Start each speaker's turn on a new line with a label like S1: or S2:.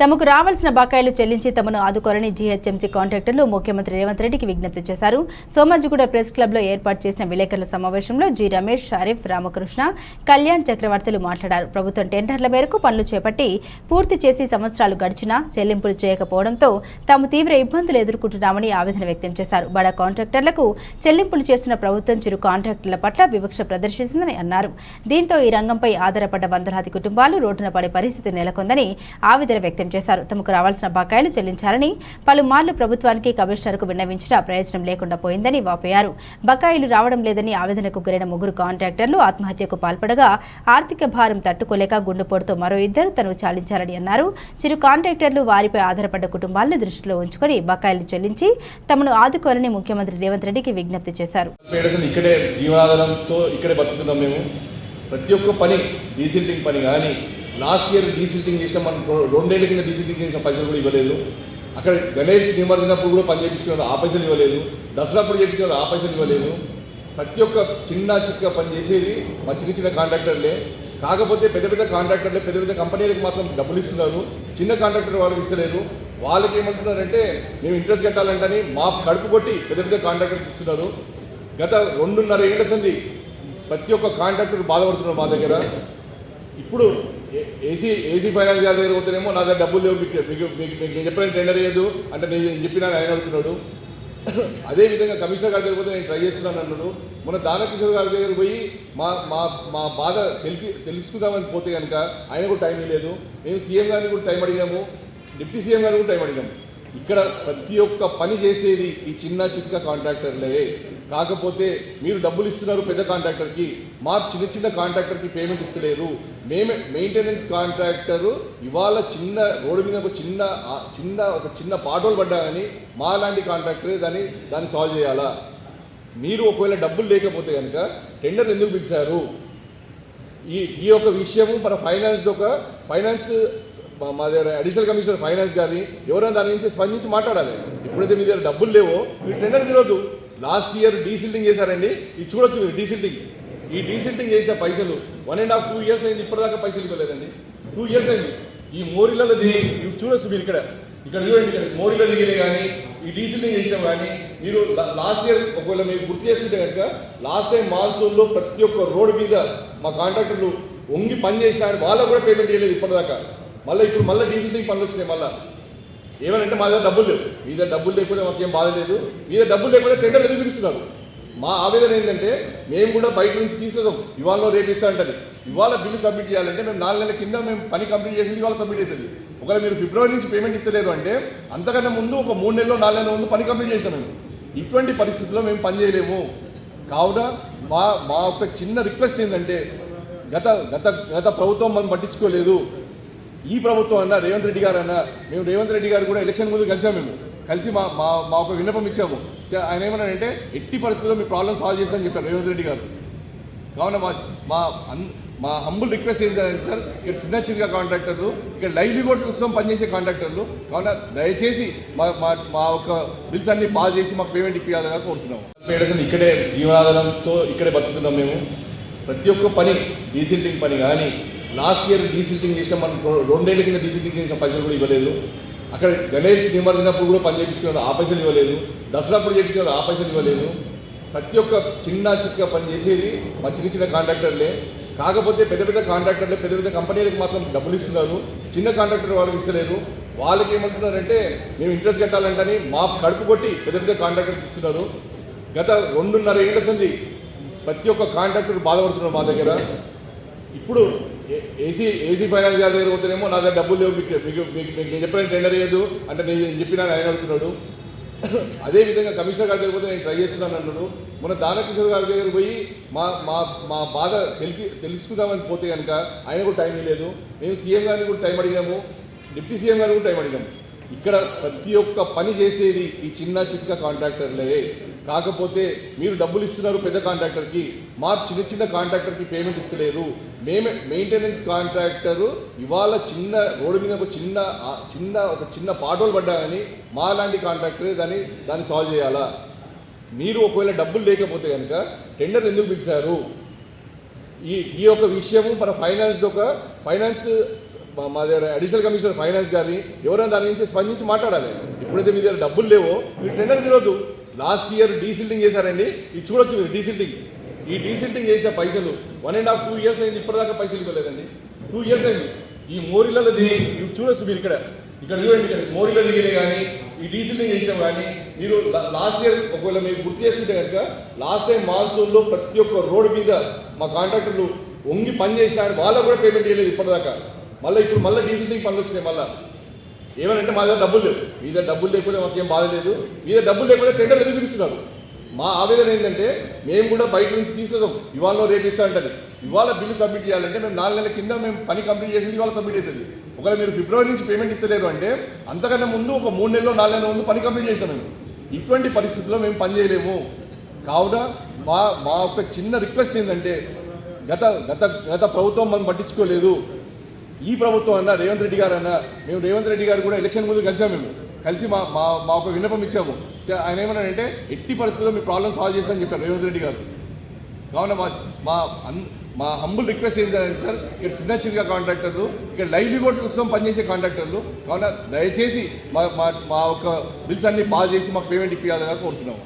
S1: తమకు రావాల్సిన బకాయిలు చెల్లించి తమను ఆదుకోరని జీహెచ్ఎంసీ కాంట్రాక్టర్లు ముఖ్యమంత్రి రేవంత్ రెడ్డికి విజ్ఞప్తి చేశారు. సోమాజిగూడ ప్రెస్ క్లబ్లో ఏర్పాటు చేసిన విలేకరుల సమావేశంలో జి రమేష్ షరీఫ్ రామకృష్ణ కళ్యాణ్ చక్రవర్తులు మాట్లాడారు. ప్రభుత్వం టెండర్ల మేరకు పనులు చేపట్టి పూర్తి చేసి సంవత్సరాలు గడిచినా చెల్లింపులు చేయకపోవడంతో తాము తీవ్ర ఇబ్బందులు ఎదుర్కొంటున్నామని ఆవేదన వ్యక్తం చేశారు. బడా కాంట్రాక్టర్లకు చెల్లింపులు చేస్తున్న ప్రభుత్వం చిరు కాంట్రాక్టర్ల పట్ల వివక్ష ప్రదర్శిస్తుందని అన్నారు. దీంతో ఈ రంగంపై ఆధారపడ్డ వందలాది కుటుంబాలు రోడ్డున పడే పరిస్థితి నెలకొందని ఆవేదన వ్యక్తం చేశారు. తమకు రావాల్సిన బకాయిలు చెల్లించాలని పలుమార్లు ప్రభుత్వానికి కమిషనర్కు విన్నవించినా ప్రయోజనం లేకుండా పోయిందని వాపోయారు. బకాయిలు రావడం లేదని ఆవేదనకు గురైన ముగ్గురు కాంట్రాక్టర్లు ఆత్మహత్యకు పాల్పడగా ఆర్థిక భారం తట్టుకోలేక గుండెపోటుతో మరో ఇద్దరు తను చాలించారని అన్నారు. చిరు కాంట్రాక్టర్లు వారిపై ఆధారపడ్డ కుటుంబాలను దృష్టిలో ఉంచుకొని బకాయిలు చెల్లించి తమను ఆదుకోవాలని ముఖ్యమంత్రి రేవంత్ రెడ్డికి విజ్ఞప్తి చేశారు.
S2: ఇక్కడే జీవనాధారంతో ఇక్కడే బతుకుతున్నాం మేము. ప్రతి ఒక్క పని డీసిల్టింగ్ పని కానీ లాస్ట్ ఇయర్ డీసిల్టింగ్ చేసిన మనం రెండేళ్ళ కింద డీసిల్టింగ్ చేసిన పైసలు కూడా ఇవ్వలేదు. అక్కడ గణేష్ నిమజ్జనప్పుడు కూడా పని చేయించుకున్నారు ఆ పైసలు ఇవ్వలేదు. దసరాప్పుడు చేయించుకున్నారు ఆ పైసలు ఇవ్వలేదు. ప్రతి ఒక్క చిన్న చిక్క పని చేసేది మా చిన్న చిన్న కాంట్రాక్టర్లే. కాకపోతే పెద్ద పెద్ద కాంట్రాక్టర్లే పెద్ద పెద్ద కంపెనీలకు మాత్రం డబ్బులు ఇస్తున్నారు. చిన్న కాంట్రాక్టర్ వాళ్ళకి ఇస్తలేరు వాళ్ళకి ఏమంటున్నారంటే మేము ఇంట్రెస్ట్ కట్టాలంటని మా కడుపు కొట్టి పెద్ద పెద్ద కాంట్రాక్టర్కి ఇస్తున్నారు. గత రెండున్నర ఏళ్ళ సంది ప్రతి ఒక్క కాంట్రాక్టర్ బాధపడుతున్నారు మా దగ్గర. ఇప్పుడు ఏ- ఏసీ ఏసీ ఫైనాన్స్ గారి దగ్గర పోతేనేమో నా దగ్గర డబ్బులు లేవు మీకు మీకు మీకు నేను చెప్పిన టెండర్ చేయదు అంటే నేను చెప్పినా ఆయన అడుగుతున్నాడు. అదే విధంగా కమిషనర్ గారి దగ్గర పోతే నేను ట్రై చేస్తున్నాను అన్నాడు. మన దానకిషోర్ గారి దగ్గర పోయి మా మా మా బాధ తెలిపి తెలుసుకుందామని పోతే కనుక ఆయన కూడా టైం ఇవ్వలేదు. మేము సీఎం గారిని కూడా టైం అడిగాము. డిప్యూటీ సీఎం గారిని కూడా టైం అడిగాము. ఇక్కడ ప్రతి ఒక్క పని చేసేది ఈ చిన్న చిన్న కాంట్రాక్టర్లే కాకపోతే మీరు డబ్బులు ఇస్తున్నారు పెద్ద కాంట్రాక్టర్కి. మా చిన్న చిన్న కాంట్రాక్టర్కి పేమెంట్ ఇస్తలేరు. మేమే మెయింటెనెన్స్ కాంట్రాక్టర్ ఇవాళ చిన్న రోడ్డు మీద ఒక చిన్న చిన్న ఒక చిన్న పాటోలు పడ్డా కానీ మా లాంటి కాంట్రాక్టరే దాన్ని దాన్ని సాల్వ్ చేయాలా? మీరు ఒకవేళ డబ్బులు లేకపోతే కనుక టెండర్ ఎందుకు పిలిచారు? ఈ ఈ యొక్క విషయము మన ఫైనాన్స్ ఒక ఫైనాన్స్ మా దగ్గర అడిషనల్ కమిషనర్ ఫైనాన్స్ కానీ ఎవరైనా దాని నుంచి స్పందించి మాట్లాడాలి. ఎప్పుడైతే మీ దగ్గర డబ్బులు లేవో మీరు టెండర్ తిరగదు లాస్ట్ ఇయర్ డీసిల్టింగ్ చేశారండి. ఇది చూడొచ్చు మీరు డీసిల్టింగ్. ఈ డీసిల్టింగ్ చేసిన పైసలు one and half two years అయింది ఇప్పటిదాకా పైసలు ఇవ్వలేదండి. టూ ఇయర్స్ అయింది. ఈ మోరిలలో దిగి ఇవి చూడొచ్చు మీరు ఇక్కడ. ఇక్కడ చూడండి ఇక్కడ మోరిలో దిగిలే కానీ ఈ డీసిల్టింగ్ చేసాం కానీ మీరు లాస్ట్ ఇయర్ ఒకవేళ మీరు గుర్తు చేసుకుంటే కనుక లాస్ట్ టైం మాన్సూన్లో ప్రతి ఒక్క రోడ్డు మీద మా కాంట్రాక్టర్లు వంగి పని చేసిన వాళ్ళకు కూడా పేమెంట్ చేయలేదు ఇప్పటిదాకా. మళ్ళీ ఇప్పుడు మళ్ళీ డీసిల్టింగ్ పనులు వచ్చినాయి మళ్ళీ. ఏమనంటే మా దగ్గర డబ్బులు లేవు. మీ దగ్గర డబ్బులు లేకపోతే మాకేం బాధ లేదు. మీ దగ్గర డబ్బులు లేకపోతే టెండర్ ఎదురు పిలుస్తున్నారు? మా ఆవేదన ఏంటంటే మేము కూడా బయట నుంచి తీసుకుందాం ఇవాళ రేపు ఇస్తా అంటది ఇవాళ బిల్లు సబ్మిట్ చేయాలంటే మేము నాలుగు నెలల కింద మేము పని కంప్లీట్ చేసింది ఇవాళ సబ్మిట్ అవుతుంది. ఒకవేళ మీరు ఫిబ్రవరి నుంచి పేమెంట్ ఇస్తలేదు అంటే అంతకన్నా ముందు ఒక మూడు నెలలో నాలుగు నెలల ముందు పని కంప్లీట్ చేసాం మేము. ఇటువంటి పరిస్థితుల్లో మేము పని చేయలేము. కావున మా మా యొక్క చిన్న రిక్వెస్ట్ ఏంటంటే గత గత గత ప్రభుత్వం మనం పట్టించుకోలేదు. ఈ ప్రభుత్వం అన్న రేవంత్ రెడ్డి గారు అన్న మేము రేవంత్ రెడ్డి గారు కూడా ఎలక్షన్ ముందు కలిసాము మేము. కలిసి మా మా మా ఒక విన్నపం ఇచ్చాము. ఆయన ఏమన్నాడంటే ఎట్టి పరిస్థితుల్లో మీ ప్రాబ్లం సాల్వ్ చేస్తామని చెప్పారు రేవంత్ రెడ్డి గారు. కావున మా మా మా హంబుల్ రిక్వెస్ట్ ఏంటంటే సార్? ఇక్కడ చిన్న చిన్న కాంట్రాక్టర్లు ఇక్కడ లైవ్లీహుడ్ కోసం పనిచేసే కాంట్రాక్టర్లు కావున దయచేసి మా మా మా ఒక బిల్స్ అన్ని పాస్ చేసి మాకు పేమెంట్ ఇప్పించాలని కోరుతున్నాము. పేడసన్ ఇక్కడే జీవనాధారంతో ఇక్కడే బతుకుతున్నాం మేము. ప్రతి ఒక్క పని డీసెంటింగ్ పని కానీ లాస్ట్ ఇయర్ డీసీటింగ్ చేసాం మనం రెండేళ్ళ కింద డీసీటింగ్ చేసిన పైసలు కూడా ఇవ్వలేదు. అక్కడ గణేష్ నిమజ్జనప్పుడు కూడా పని చేయించుకున్నారు ఆ పైసలు ఇవ్వలేదు. దసరా అప్పుడు చేయించుకున్నారు ఆ పైసలు ఇవ్వలేదు. ప్రతి ఒక్క చిన్న చిక్క పని చేసేది మా చిన్న చిన్న కాంట్రాక్టర్లే. కాకపోతే పెద్ద పెద్ద కాంట్రాక్టర్లే పెద్ద పెద్ద కంపెనీలకు మాత్రం డబ్బులు ఇస్తున్నారు. చిన్న కాంట్రాక్టర్ వాళ్ళకి ఇస్తలేరు వాళ్ళకి ఏమంటున్నారంటే మేము ఇంట్రెస్ట్ కట్టాలంటని మా కడుపు కొట్టి పెద్ద పెద్ద కాంట్రాక్టర్కి ఇస్తున్నారు. గత రెండున్నర ఏళ్ళ సంది ప్రతి ఒక్క కాంట్రాక్టర్ బాధపడుతున్నారు మా దగ్గర. ఇప్పుడు ఏసీ ఏసీ ఫైనాన్స్ గారి దగ్గర పోతేనేమో నా దగ్గర డబ్బులు లేవు మీకు మీకు మీకు నేను చెప్పిన టెండర్ లేదు అంటే నేను చెప్పినా ఆయన అడుగుతున్నాడు. అదే విధంగా కమిషనర్ గారి దగ్గర పోతే నేను ట్రై చేస్తున్నాను అన్నాడు. మన దానకిషోర్ గారి దగ్గర పోయి మా మా మా బాధ తెలిపి తెలుసుకుందామని పోతే కనుక ఆయన కూడా టైం ఇవ్వలేదు మేము సీఎం గారిని కూడా టైం అడిగాము డిప్యూటీ సీఎం గారిని కూడా టైం అడిగాము. ఇక్కడ ప్రతి ఒక్క పని చేసేది ఈ చిన్న చిన్న కాంట్రాక్టర్లే. కాకపోతే మీరు డబ్బులు ఇస్తున్నారు పెద్ద కాంట్రాక్టర్కి. మా చిన్న చిన్న కాంట్రాక్టర్కి పేమెంట్ ఇస్తలేరు. మేమే మెయింటెనెన్స్ కాంట్రాక్టర్ ఇవాళ చిన్న రోడ్డు మీద ఒక చిన్న చిన్న ఒక చిన్న పాటోలు పడ్డా కానీ మా లాంటి కాంట్రాక్టరే దాన్ని దాన్ని సాల్వ్ చేయాలా? మీరు ఒకవేళ డబ్బులు లేకపోతే కనుక టెండర్ ఎందుకు పిలిచారు? ఈ ఈ యొక్క విషయము మన ఫైనాన్స్ ఒక ఫైనాన్స్ మా- దగ్గర అడిషనల్ కమిషనర్ ఫైనాన్స్ కానీ ఎవరైనా దాని నుంచి స్పందించి మాట్లాడాలి. ఎప్పుడైతే మీ దగ్గర డబ్బులు లేవో మీరు టెండర్ తిరగదు లాస్ట్ ఇయర్ డీసిల్టింగ్ చేశారండి. ఇది చూడొచ్చు మీరు డీసిల్టింగ్. ఈ డీసిల్టింగ్ చేసిన పైసలు one and half two years అయింది ఇప్పటిదాకా పైసలు ఇవ్వలేదండి. టూ ఇయర్స్ అయింది. ఈ మోరీలలో దిగి ఇవి చూడొచ్చు మీరు ఇక్కడ. ఇక్కడ చూడండి ఇక్కడ మోరీలో దిగిన కానీ ఈ డీసిల్టింగ్ చేసినాం కానీ మీరు లాస్ట్ ఇయర్ ఒకవేళ మీరు గుర్తు చేసుకుంటే కనుక లాస్ట్ టైం మాన్సూన్లో ప్రతి ఒక్క రోడ్డు మీద మా కాంట్రాక్టర్లు వంగి పని చేసినా వాళ్ళకు కూడా పేమెంట్ చేయలేదు ఇప్పటిదాకా. మళ్ళీ ఇప్పుడు మళ్ళీ డీసిల్టింగ్ పనులు వచ్చినాయి మళ్ళీ. ఏమనంటే మా దగ్గర డబ్బులు లేవు. మీ దగ్గర డబ్బులు లేకుండా మాకు ఏం బాధ లేదు. మీ దగ్గర డబ్బులు లేకపోతే టెండర్ ఎదురు పిలుస్తున్నారు? మా ఆవేదన ఏంటంటే మేము కూడా బయట నుంచి తీసుకుందాం ఇవాళ రేపు ఇస్తా అంటది. ఇవాళ బిల్లు సబ్మిట్ చేయాలంటే మేము నాలుగు నెలల కింద మేము పని కంప్లీట్ చేసింది ఇవాళ సబ్మిట్ అవుతుంది. ఒకవేళ మీరు ఫిబ్రవరి నుంచి పేమెంట్ ఇస్తలేరు అంటే అంతకన్నా ముందు ఒక మూడు నెలలు నాలుగు నెలల ముందు పని కంప్లీట్ చేస్తాం మేము. ఇటువంటి పరిస్థితుల్లో మేము పని చేయలేము. కావున మా మా ఒక చిన్న రిక్వెస్ట్ ఏంటంటే గత గత గత ప్రభుత్వం మనం పట్టించుకోలేదు. ఈ ప్రభుత్వం అన్న రేవంత్ రెడ్డి గారు అన్న మేము రేవంత్ రెడ్డి గారు కూడా ఎలక్షన్ ముందు కలిసాము మేము. కలిసి మా మా మా ఒక విన్నపం ఇచ్చాము. ఆయన ఏమన్నాడంటే ఎట్టి పరిస్థితుల్లో మీ ప్రాబ్లం సాల్వ్ చేస్తామని చెప్పారు రేవంత్ రెడ్డి గారు. కావున మా మా మా హంబుల్ రిక్వెస్ట్ ఏంటంటే సార్ ఇక్కడ చిన్న చిన్న కాంట్రాక్టర్లు ఇక్కడ లైవ్లీహుడ్ కోసం పనిచేసే కాంట్రాక్టర్లు కావున దయచేసి మా మా మా ఒక బిల్స్ అన్ని పాస్ చేసి మాకు పేమెంట్ ఇప్పించాలని కోరుతున్నాము.